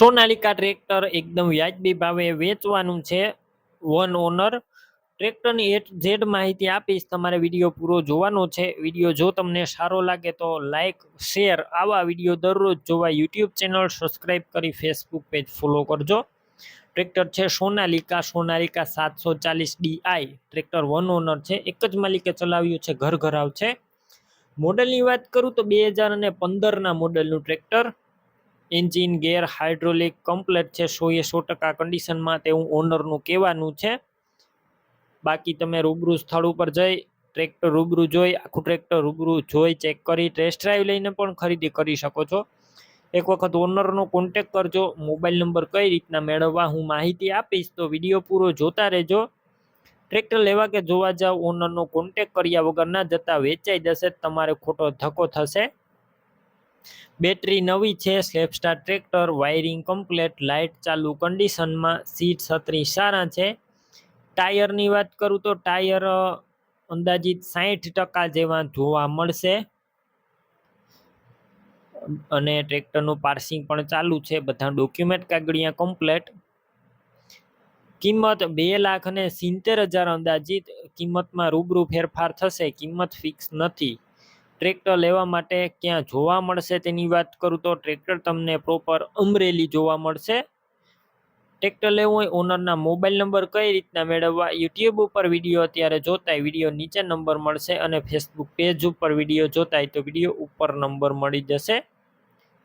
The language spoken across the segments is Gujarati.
સોનાલિકા ટ્રેક્ટર એકદમ વ્યાજબી ભાવે વેચવાનું છે. વન ઓનર ટ્રેક્ટરની એટ ઝેડ માહિતી આપીશ, તમારે વીડિયો પૂરો જોવાનો છે. વીડિયો જો તમને સારો લાગે તો લાઇક શેર આવા વીડિયો દરરોજ જોવા યુટ્યુબ ચેનલ સબસ્ક્રાઈબ કરી ફેસબુક પેજ ફોલો કરજો. ટ્રેક્ટર છે સોનાલિકા સોનાલિકા સાતસો ચાલીસ ડીઆઈ ટ્રેક્ટર વન ઓનર છે, એક જ માલિકે ચલાવ્યું છે, ઘર ઘરાવ છે. મોડલની વાત કરું તો બે હજાર અને પંદરના મોડલનું tractor. Engine gear hydraulic complete છે, સો એ સો ટકા કન્ડિશનમાં તેવું ઓનરનું કહેવાનું છે. બાકી તમે રૂબરૂ સ્થળ ઉપર જઈ, ટ્રેક્ટર રૂબરૂ જોઈ, આખું ટ્રેક્ટર રૂબરૂ જોઈ, ચેક કરી ટેસ્ટ ડ્રાઈવ લઈને પણ ખરીદી કરી શકો છો. એક વખત ઓનરનો કોન્ટેક કરજો, મોબાઈલ નંબર કઈ રીતના મેળવવા હું માહિતી આપીશ, તો વીડિયો પૂરો જોતા રહેજો. ટ્રેક્ટર લેવા કે જોવા જાવ ઓનરનો કોન્ટેક કર્યા વગર ના જતા વેચાઈ જશે, તમારે ખોટો ધક્કો થશે. બેટરી નવી છે સ્લેપસ્ટાર ટ્રેક્ટર વાયરિંગ કમ્પ્લેટ લાઇટ ચાલુ કન્ડિશનમાં સીટ છત્રી સારા છે. ટાયરની વાત કરું તો ટાયર અંદાજિત સાહીઠ ટકા જેવા જોવા મળશે. અને ટ્રેક્ટરનું પાર્સિંગ પણ ચાલુ છે, બધા ડોક્યુમેન્ટ કાગળિયા કમ્પ્લેટ કિંમત બે લાખ અને સિત્તેર હજાર અંદાજિત, કિંમતમાં રૂબરૂ ફેરફાર થશે, કિંમત ફિક્સ નથી. ટ્રેક્ટર લેવા માટે ક્યાં જોવા મળશે તેની વાત કરું તો ટ્રેક્ટર તમને પ્રોપર અમરેલી જોવા મળશે. ટ્રેક્ટર લેવું હોય ઓનરના મોબાઈલ નંબર કઈ રીતના મેળવવા યુટ્યુબ ઉપર વીડિયો અત્યારે જોતાય વીડિયો નીચે નંબર મળશે અને ફેસબુક પેજ ઉપર વીડિયો જોતાય તો વીડિયો ઉપર નંબર મળી જશે.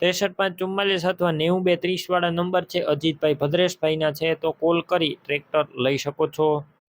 ત્રેસઠ પાંચ ચુમ્માલીસ અથવા નેવું બે ત્રીસ વાળા નંબર છે. અજીતભાઈ, ભદ્રેશભાઈના છે તો કોલ કરી, ટ્રેક્ટર લઈ શકો છો.